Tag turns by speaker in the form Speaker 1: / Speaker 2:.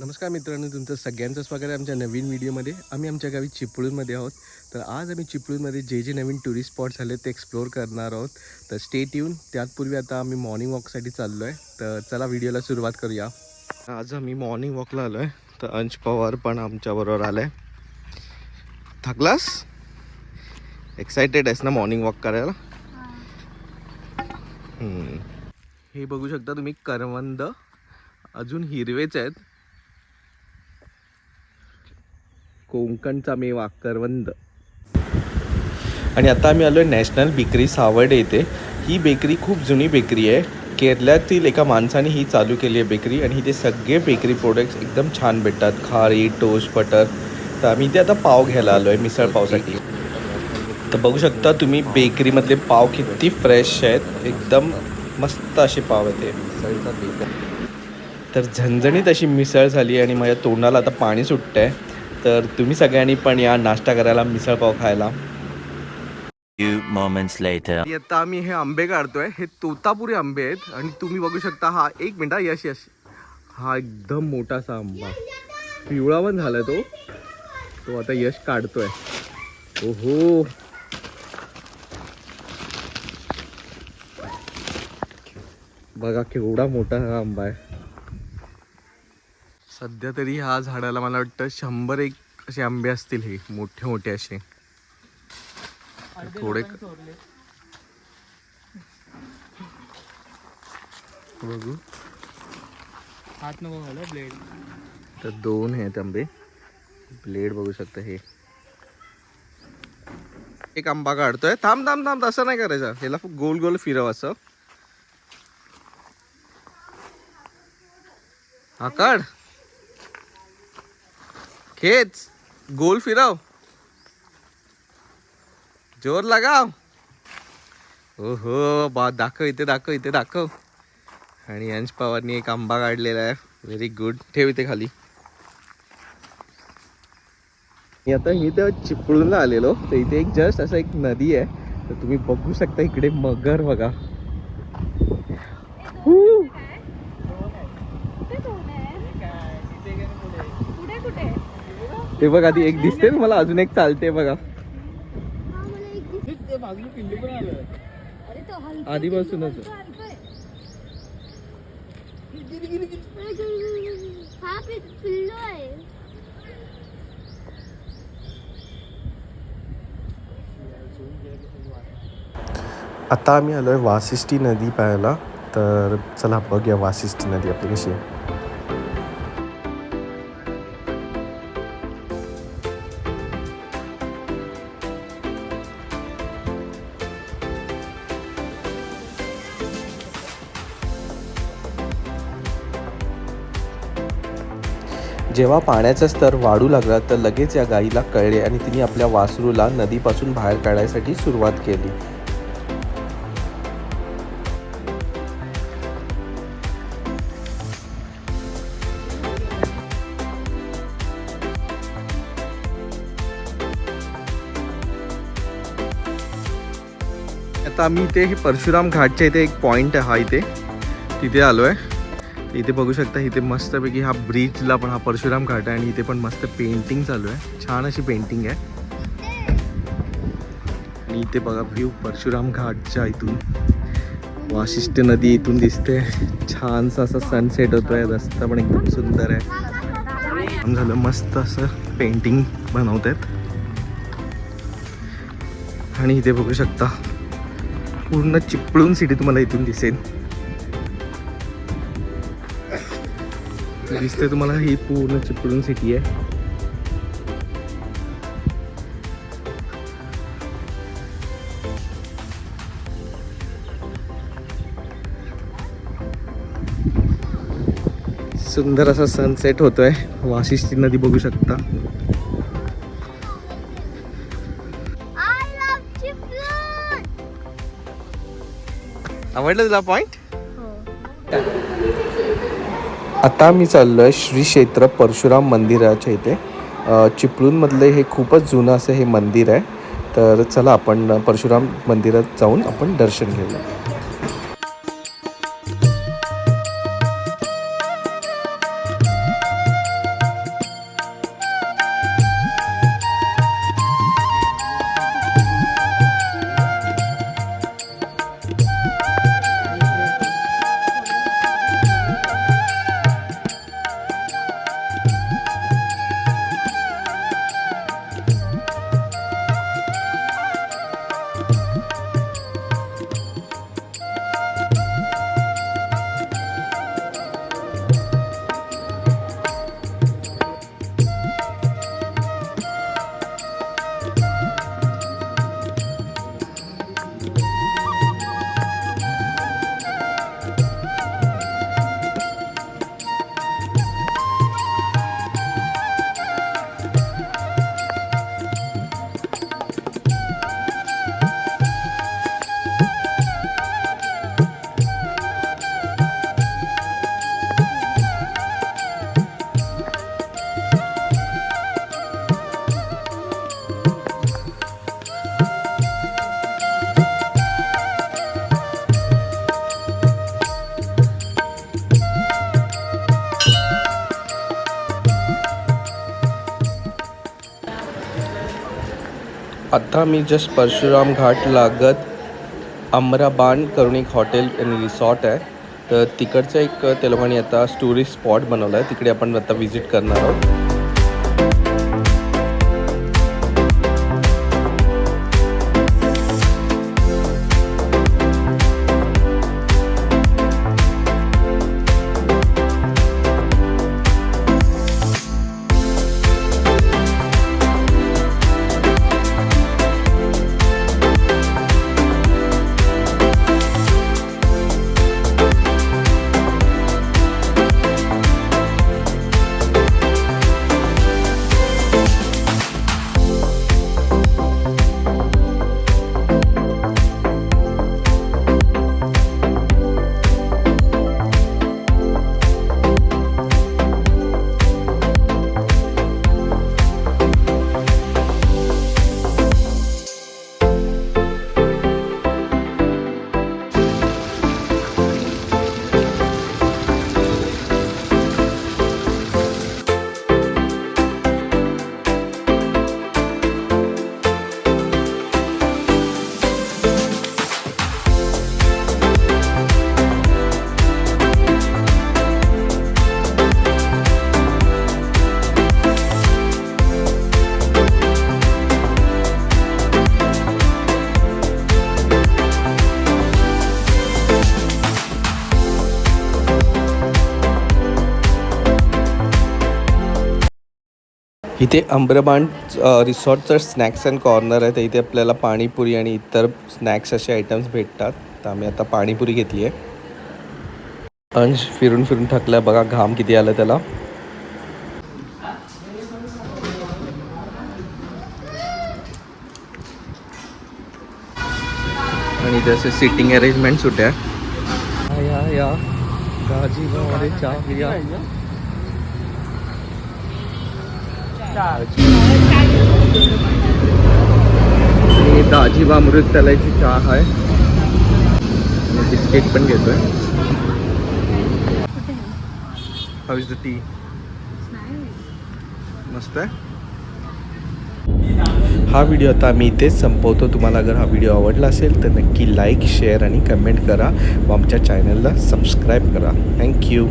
Speaker 1: नमस्कार मित्रांनो तुमचं सगळ्यांचं स्वागत आहे आमच्या नवीन व्हिडिओमध्ये. आम्ही आमच्या गावी चिपळूणमध्ये आहोत. तर आज आम्ही चिपळूणमध्ये जे जे नवीन टुरिस्ट स्पॉट्स आले ते एक्सप्लोअर करणार आहोत. तर स्टेट येऊन त्याचपूर्वी आता आम्ही मॉर्निंग वॉकसाठी चाललो आहे तर चला व्हिडिओला सुरुवात करूया. आज आम्ही मॉर्निंग वॉकला आलो आहे तर अंश पवार पण आमच्याबरोबर आलं आहे थकलास? एक्सायटेड आहेस ना मॉर्निंग वॉक करायला. हे बघू शकता तुम्ही करवंद अजून हिरवेच आहेत. कोकणचा मेवा करवंद. आणि आता आम्ही आलो आहे नॅशनल बेकरी सावर्डे येथे. ही बेकरी खूप जुनी बेकरी आहे. केरळातील एका माणसाने ही चालू केली आहे बेकरी आणि इथे सगळे बेकरी प्रोडक्ट्स एकदम छान भेटतात. खारी टोस्ट बटर. तर आम्ही इथे आता पाव घ्यायला आलो आहे मिसळ पावसाठी. तर बघू शकता तुम्ही बेकरीमधले पाव किती फ्रेश आहेत. एकदम मस्त असे पाव आहेत ते तर झणझणीत अशी मिसळ झाली आणि माझ्या तोंडाला आता पाणी सुटतं आहे तर तुम्ही सगळ्यांनी पण या नाश्ता करायला मिसळ पाव खायला.
Speaker 2: Few moments later.
Speaker 1: आता आम्ही हे आंबे काढतोय. हे तोतापुरी आंबे आहेत आणि तुम्ही बघू शकता हा एक मिनिट यश यश. हा एकदम मोठासा आंबा. पिवळा पण झालाय तो. तो आता यश काढतोय. ओहो. बघा केवढा मोठा हा आंबा आहे. सध्या तरी ह्या झाडाला मला वाटतं शंभर एक असे आंबे असतील हे मोठे मोठे असे. थोडे बघू.
Speaker 3: हात नको घालू ब्लेड.
Speaker 1: तर दोन आहेत आंबे. ब्लेड बघू शकता हे. एक आंबा काढतोय. थांब थांब थांब तसं नाही करायचं. ह्याला गोल गोल फिरव असं. हा काढ. खेच. गोल फिराव. जोर लगाव. ओहो बा दाखव इथे दाखव इथे दाखव. आणि अंश पवारनी एक आंबा काढलेला आहे. व्हेरी गुड ठेव इथे खाली. मी आता इथं चिपळूणला आलेलो. तर इथे एक जस्ट असं एक नदी आहे. तर तुम्ही बघू शकता इकडे मगर बघा. ते बघ आधी एक दिसते मला अजून एक चालते बघा.
Speaker 3: ते
Speaker 4: तो
Speaker 1: आधीपासूनच.
Speaker 4: तो
Speaker 1: आता आम्ही आलो आहे वासिष्ठी नदी पाहायला. तर चला बघूया वासिष्ठी नदी आपली कशी आहे. जेव्हा पाण्याचा स्तर वाढू लागला तर लगेच या गाईला कळले आणि तिने आपल्या वासरूला नदीपासून बाहेर काढायसाठी सुरुवात केली. आता आम्ही इथे हे परशुराम घाटच्या इथे एक पॉईंट हा इथे. तिथे आलो आहे इथे बघू शकता इथे मस्तपैकी हा ब्रिजला पण हा परशुराम घाट आहे आणि इथे पण मस्त पेंटिंग चालू आहे. छान अशी पेंटिंग आहे. आणि इथे बघा व्ह्यू परशुराम घाटच्या इथून. वाशिष्ठ नदी इथून दिसते. छानसा असा सनसेट होतोय रस्ता पण एकदम सुंदर आहे. छान झालं मस्त असं पेंटिंग बनवत आहेत आणि इथे बघू शकता पूर्ण चिपळूण सिटी तुम्हाला इथून दिसेल. दिसते तुम्हाला ही पूर्ण चिपळूण सिटी आहे. सुंदर असा सनसेट होतोय. वाशिष्ठी नदी बघू शकता. आवडलं तुला पॉइंट आता मी चाललो आहे श्री क्षेत्र परशुराम मंदिराच्या इथे. चिपळूणमधले हे खूपच जुनं असं हे मंदिर आहे. तर चला आपण परशुराम मंदिरात जाऊन आपण दर्शन घेऊया. आत्ता मी जस्ट परशुराम घाट लागत अमराबान करून एक हॉटेल आणि रिसॉर्ट आहे. तर तिकडचं एक त्या लोकांनी आता टुरिस्ट स्पॉट बनवला आहे. तिकडे आपण आता व्हिजिट करणार आहोत. इथे अम्रबान रिसॉर्टचं स्नॅक्स अँड कॉर्नर आहे. तर इथे आपल्याला पाणीपुरी आणि इतर स्नॅक्स असे आयटम्स भेटतात. तर आम्ही आता पाणीपुरी घेतली आहे. अंश फिरून फिरून थकला बघा घाम किती आला त्याला. आणि इथे असे सिटिंग अरेंजमेंट सुट्या. या या गाजीबामध्ये चहा या आणि दाजीबा अमृत तलायची चहा आहे. आणि बिस्किट पण घेतोय. हाऊ इज द टी मस्त आहे. हा व्हिडिओ आता आम्ही इथेच संपवतो. तुम्हाला अगर हा व्हिडिओ आवडला असेल तर नक्की लाईक शेअर आणि कमेंट करा. व आमच्या चॅनलला सबस्क्राईब करा. थँक्यू